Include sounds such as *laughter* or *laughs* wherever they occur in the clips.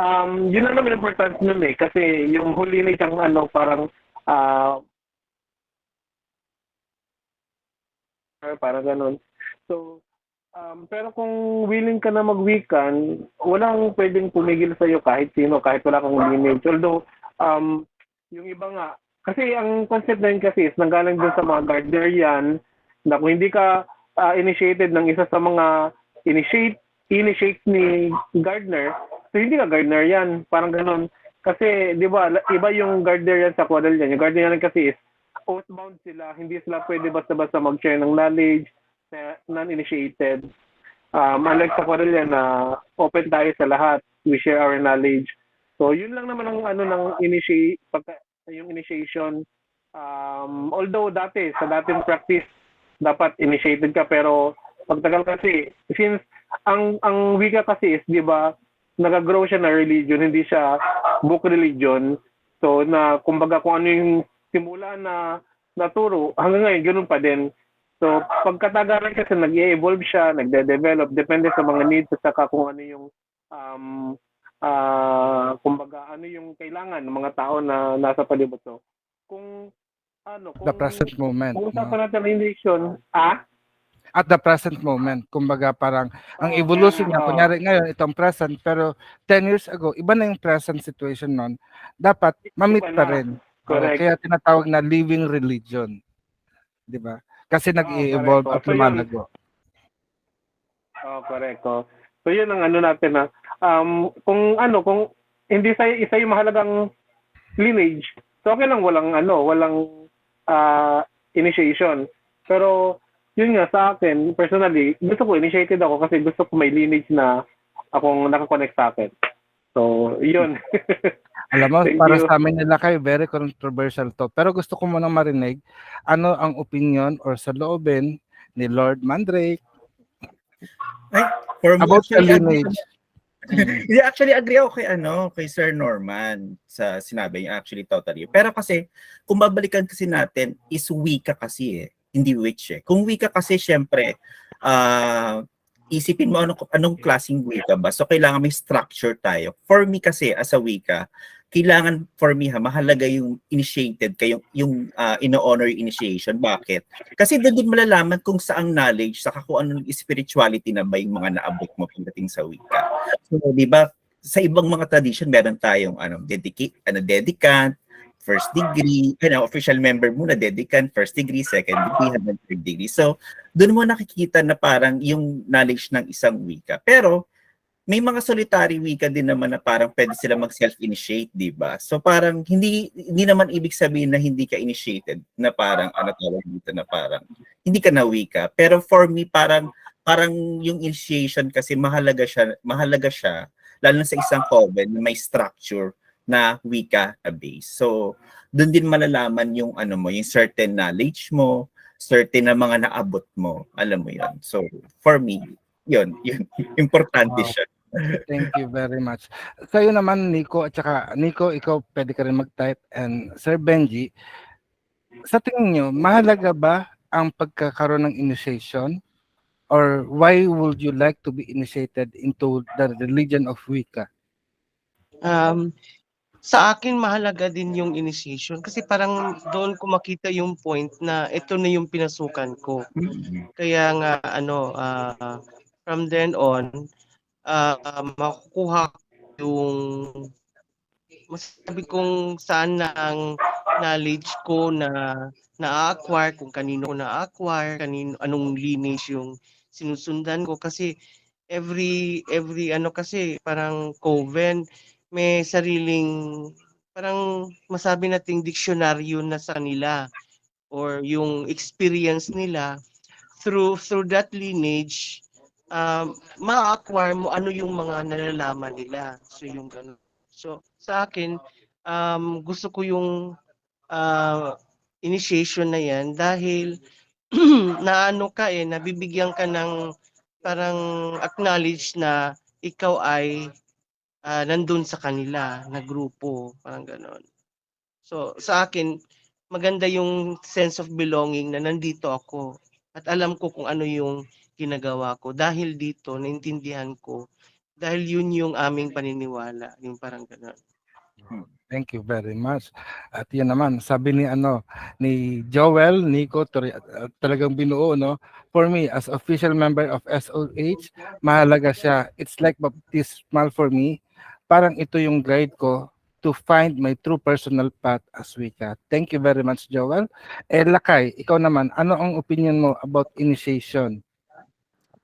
Um, yun ang naman important nun eh. Kasi yung huli na isang ano, parang ah parang ganun. So, um, pero kung willing ka na mag-weekend, walang pwedeng pumigil sa'yo kahit sino, kahit wala kang lineage. Although, um, yung iba nga, kasi ang concept na yun kasi is nanggaling dun sa mga Gardnerian na kung hindi ka ah, initiated ng isa sa mga initiate initiate ni Gardner, hindi ka Gardnerian. Parang ganun. Kasi, di ba, iba yung Gardnerian sa Quadrillian. Yung Gardnerian kasi is oathbound sila. Hindi sila pwede basta-basta mag-share ng knowledge na non-initiated. Um, unlike sa Quadrillian na open tayo sa lahat. We share our knowledge. So, yun lang naman ang ano ng initiate, pagka, yung initiation. Um, although dati, sa dating practice, dapat initiated ka pero pagtagal kasi since ang ang wika kasi is 'di ba nag-grow siya na religion hindi siya book religion so na kumbaga kung ano yung simula na naturo hanggang ngayon ganun pa din so pagkatagalan kasi nag-evolve siya nagde-develop depende sa mga needs at saka kung ano yung um ah kumbaga ano yung kailangan ng mga tao na nasa palibot so kung ano kung The present moment. kung no? usapan natin religion ah At the present moment. Kumbaga parang ang evolution niya, kunyari ngayon, itong present, pero 10 years ago, iba na yung present situation nun. Dapat mamit pa rin. Correct. kaya tinatawag na living religion. Di ba? Kasi nag-i-evolve correct. at lumalago. Oh, correct. Oh. So yun ang ano natin na um kung ano kung hindi sa isa yung mahalagang lineage, so okay lang walang ano, walang ah, initiation. Pero yun nga sa akin, personally, gusto ko initiated ako kasi gusto ko may lineage na akong nakakonect sa akin. So, yun. *laughs* Alam mo, Thank para you. sa amin nila kayo, very controversial to. Pero gusto ko munang marinig, ano ang opinion or sa loobin ni Lord Mandrake For me, about the lineage? *laughs* Mm. Hindi, actually, agree ako kay, ano, kay Sir Norman sa sinabi niya, actually, totally. Pero kasi, kung babalikan kasi natin, is wika kasi eh, hindi witch eh. Kung wika kasi, syempre, ah isipin mo anong, anong klaseng wika ba? So, kailangan may structure tayo. For me kasi, as a wika, kailangan for me ha, mahalaga yung initiated kayo, yung uh, ino-honor initiation. Bakit? Kasi doon din malalaman kung saang knowledge, saka kung anong spirituality na ba yung mga naabot mo pagdating sa wika. So, di ba, sa ibang mga tradition, meron tayong ano, dedicate, ano, dedicant, first degree, ano, official member muna, dedicant, first degree, second degree, hanggang third degree. So, doon mo nakikita na parang yung knowledge ng isang wika. Pero, may mga solitary wika din naman na parang pwede sila mag-self-initiate, di ba? So parang hindi hindi naman ibig sabihin na hindi ka initiated, na parang ano tawag dito na parang hindi ka na wika. Pero for me parang parang yung initiation kasi mahalaga siya, mahalaga siya lalo na sa isang coven na may structure na wika base. So doon din malalaman yung ano mo, yung certain knowledge mo, certain na mga naabot mo, alam mo 'yon. So for me, yun, yun *laughs* importante Wow. siya. Thank you very much. Kayo naman, Nico, at saka, Nico, ikaw pwede ka rin mag-type. And Sir Benji, sa tingin nyo, mahalaga ba ang pagkakaroon ng initiation? Or why would you like to be initiated into the religion of Wicca? Um, sa akin mahalaga din yung initiation kasi parang doon ko makita yung point na ito na yung pinasukan ko. Kaya nga ano ah, from then on ah, makukuha yung masasabi kong saan na ang knowledge ko na na-acquire, kung kanino ko na-acquire, kanino, anong lineage yung sinusundan ko kasi every every ano kasi parang coven may sariling parang masabi nating diksyonaryo na sa kanila or yung experience nila through through that lineage um, ma-acquire mo ano yung mga nalalaman nila. So yung ganun. So sa akin um, gusto ko yung uh, initiation na yan dahil *clears throat* naano ka eh nabibigyan ka ng parang acknowledge na ikaw ay ah, nandun sa kanila na grupo, parang ganon. So sa akin, maganda yung sense of belonging na nandito ako at alam ko kung ano yung ginagawa ko. Dahil dito, naintindihan ko dahil yun yung aming paniniwala, yung parang gano'n. Thank you very much. At yan naman, sabi ni ano ni Joel, Nico, uh, talagang binuo no. For me as official member of SOH, mahalaga siya. It's like baptismal for me. Parang ito yung guide ko to find my true personal path as Wicca. Thank you very much, Joel. Eh, Lakay, ikaw naman, ano ang opinion mo about initiation?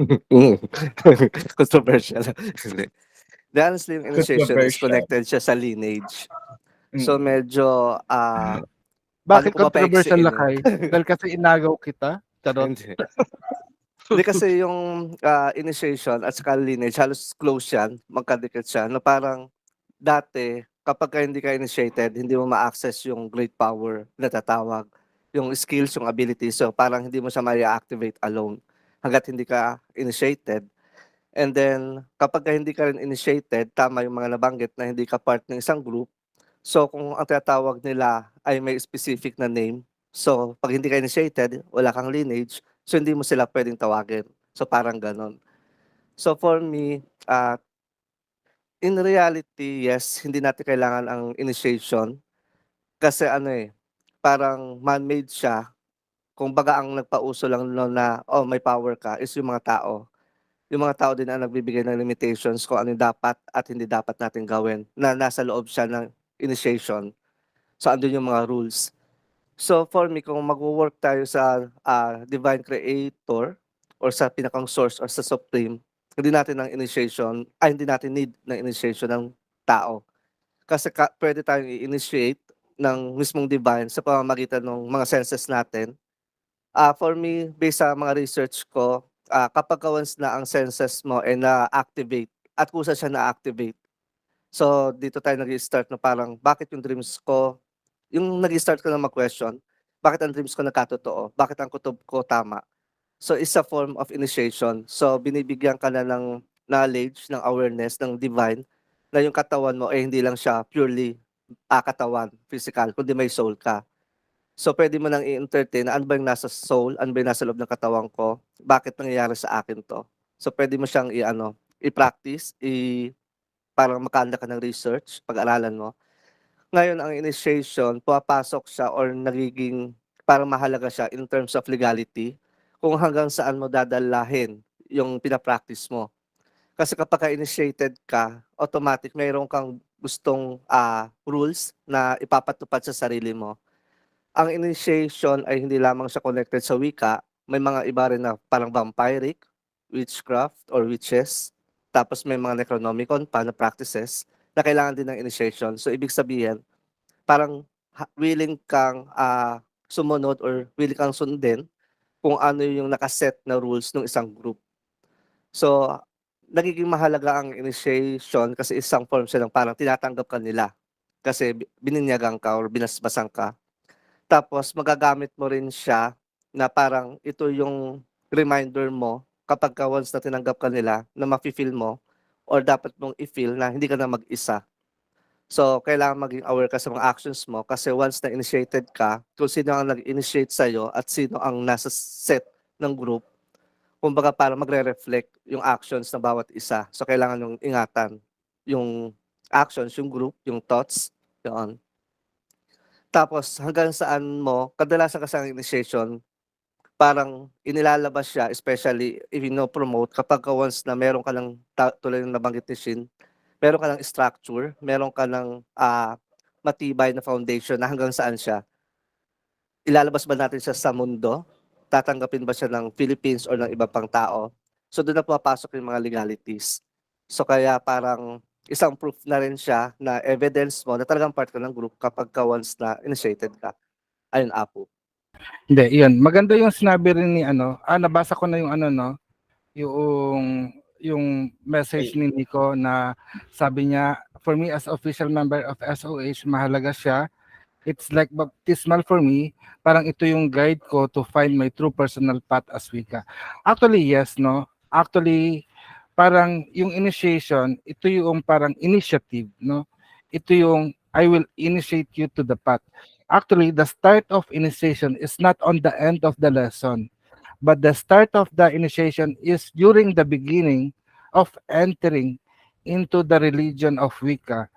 Mm. *laughs* Controversial. *laughs* The honestly, yung initiation is connected siya sa lineage. So medyo ah Bakit ko controversial, Lakay? *laughs* Dahil kasi inagaw kita? Charot. hindi. Hindi *laughs* kasi yung ah, initiation at saka lineage halos close yan, magkadikit siya. No parang dati kapag ka hindi ka initiated, hindi mo ma-access yung great power na tatawag, yung skills, yung abilities. So parang hindi mo siya ma-activate alone hanggat hindi ka initiated. And then, kapag ka hindi ka rin initiated, tama yung mga nabanggit na hindi ka part ng isang group. So, kung ang tinatawag nila ay may specific na name, so pag hindi ka initiated, wala kang lineage, so hindi mo sila pwedeng tawagin. So, parang ganon. So, for me, uh, in reality, yes, hindi natin kailangan ang initiation. Kasi ano eh, parang man-made siya. Kung baga ang nagpauso lang no na, oh, may power ka, is yung mga tao yung mga tao din ang nagbibigay ng limitations kung ano dapat at hindi dapat natin gawin na nasa loob siya ng initiation. So, andun yung mga rules. So, for me, kung mag-work tayo sa ah, divine creator or sa pinakang source or sa supreme, hindi natin ng initiation, ay hindi natin need ng initiation ng tao. Kasi ka, pwede tayong i-initiate ng mismong divine sa pamamagitan ng mga senses natin. Ah, for me, based sa mga research ko, ah kapag ka once na ang senses mo ay na-activate at kusa siya na-activate. So, dito tayo nag-start na parang, bakit yung dreams ko, yung nag-start ko na mag-question, bakit ang dreams ko nagkatotoo? Bakit ang kutob ko tama? So, it's a form of initiation. So, binibigyan ka na ng knowledge, ng awareness, ng divine, na yung katawan mo ay hindi lang siya purely ah, katawan, physical, kundi may soul ka. So, pwede mo nang i-entertain na ano ba yung nasa soul, ano ba yung nasa loob ng katawan ko, bakit nangyayari sa akin to. So, pwede mo siyang i-ano, i-practice, i parang makanda ka ng research, pag-aralan mo. Ngayon, ang initiation, pumapasok siya or nagiging parang mahalaga siya in terms of legality kung hanggang saan mo dadalahin yung pinapractice mo. Kasi kapag ka-initiated ka, automatic mayroon kang gustong ah, rules na ipapatupad sa sarili mo ang initiation ay hindi lamang siya connected sa wika, may mga iba rin na parang vampiric, witchcraft or witches, tapos may mga necronomicon pa na practices na kailangan din ng initiation. So ibig sabihin, parang willing kang ah, sumunod or willing kang sundin kung ano yung nakaset na rules ng isang group. So, nagiging mahalaga ang initiation kasi isang form siya ng parang tinatanggap ka nila. Kasi bi- bininyagan ka or binasbasan ka tapos magagamit mo rin siya na parang ito yung reminder mo kapag ka once na tinanggap ka nila na mafe-feel mo or dapat mong i-feel na hindi ka na mag-isa. So, kailangan maging aware ka sa mga actions mo kasi once na initiated ka, kung sino ang nag-initiate sa'yo at sino ang nasa set ng group, kumbaga para magre-reflect yung actions ng bawat isa. So, kailangan yung ingatan yung actions, yung group, yung thoughts, yun. Tapos hanggang saan mo, kadalasan kasi ang initiation, parang inilalabas siya, especially if you promote, kapag ka once na meron ka ng, tulad ng nabanggit ni Shin, meron ka ng structure, meron ka ng ah, matibay na foundation na hanggang saan siya. Ilalabas ba natin siya sa mundo? Tatanggapin ba siya ng Philippines or ng iba pang tao? So doon na pumapasok yung mga legalities. So kaya parang isang proof na rin siya na evidence mo na talagang part ka ng group kapag ka once na initiated ka. Ayun, Apo. Hindi, iyon. Maganda yung sinabi rin ni ano. Ah, nabasa ko na yung ano no. Yung yung message ni Nico na sabi niya, for me as official member of SOH, mahalaga siya. It's like baptismal for me. Parang ito yung guide ko to find my true personal path as Wicca. Actually, yes, no? Actually, parang yung initiation, ito yung parang initiative, no? Ito yung I will initiate you to the path. Actually, the start of initiation is not on the end of the lesson, but the start of the initiation is during the beginning of entering into the religion of Wicca